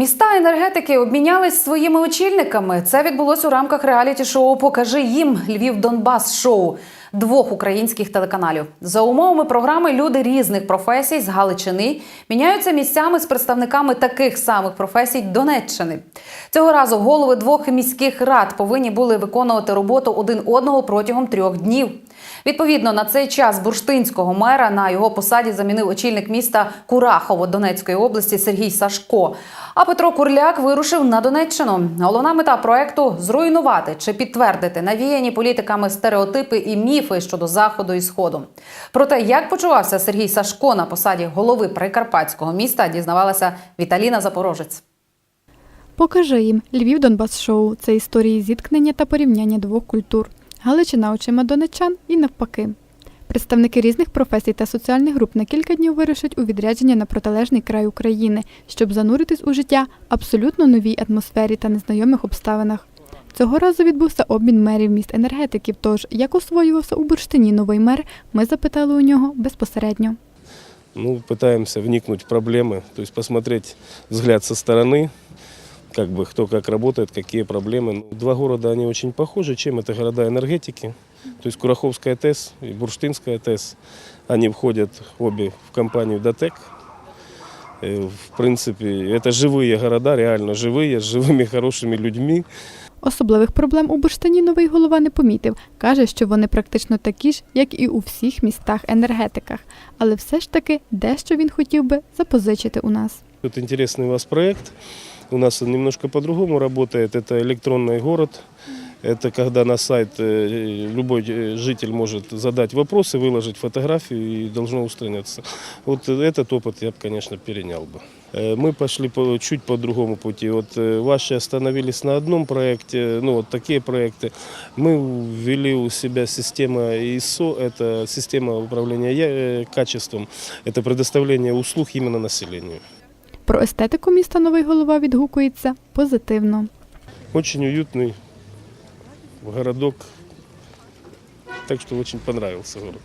Міста енергетики обмінялись своїми очільниками. Це відбулось у рамках реаліті-шоу Покажи їм Львів Донбас шоу двох українських телеканалів. За умовами програми люди різних професій з Галичини міняються місцями з представниками таких самих професій Донеччини. Цього разу голови двох міських рад повинні були виконувати роботу один одного протягом трьох днів. Відповідно, на цей час бурштинського мера на його посаді замінив очільник міста Курахово Донецької області Сергій Сашко. А Петро Курляк вирушив на Донеччину. Головна мета проекту зруйнувати чи підтвердити навіяні політиками стереотипи і міфи щодо заходу і сходу. Про те, як почувався Сергій Сашко на посаді голови прикарпатського міста, дізнавалася Віталіна Запорожець. Покажи їм Львів Донбас шоу це історії зіткнення та порівняння двох культур. Галичина очима донеччан і навпаки. Представники різних професій та соціальних груп на кілька днів вирушать у відрядження на протилежний край України, щоб зануритись у життя абсолютно новій атмосфері та незнайомих обставинах. Цього разу відбувся обмін мерів міст енергетиків. Тож, як освоювався у бурштині новий мер, ми запитали у нього безпосередньо. Ну, пытаемся вникнуть в проблемы, то есть посмотреть взгляд со стороны, как бы кто как работает, какие проблемы. Ну, Два города, они очень похожи. Чем это города энергетики? То есть Кураховская ТЭС и Бурштинская ТЭС, они входят обе в компанию «Дотек». Э, В принципе, это живые города, реально живые, с живыми хорошими людьми. Особливих проблем у бурштині новий голова не помітив. Каже, що вони практично такі ж, як і у всіх містах-енергетиках. Але все ж таки дещо він хотів би запозичити у нас. Тут интересный у вас проект. У нас немножко по-другому работает. Это электронный город. Это когда на сайт э, любой э, житель может задать вопросы, выложить фотографию и должно устраняться. Вот этот опыт я бы, конечно, перенял бы. Э, Мы пошли по, чуть по другому пути. Вот ваши остановились на одном проекте, ну вот такие проекты. Мы ввели у себя система ИСО, это система управления качеством, это предоставление услуг именно населению. Про естетику міста новий голова відгукується позитивно. Очень уютний городок. Так що дуже понравился город.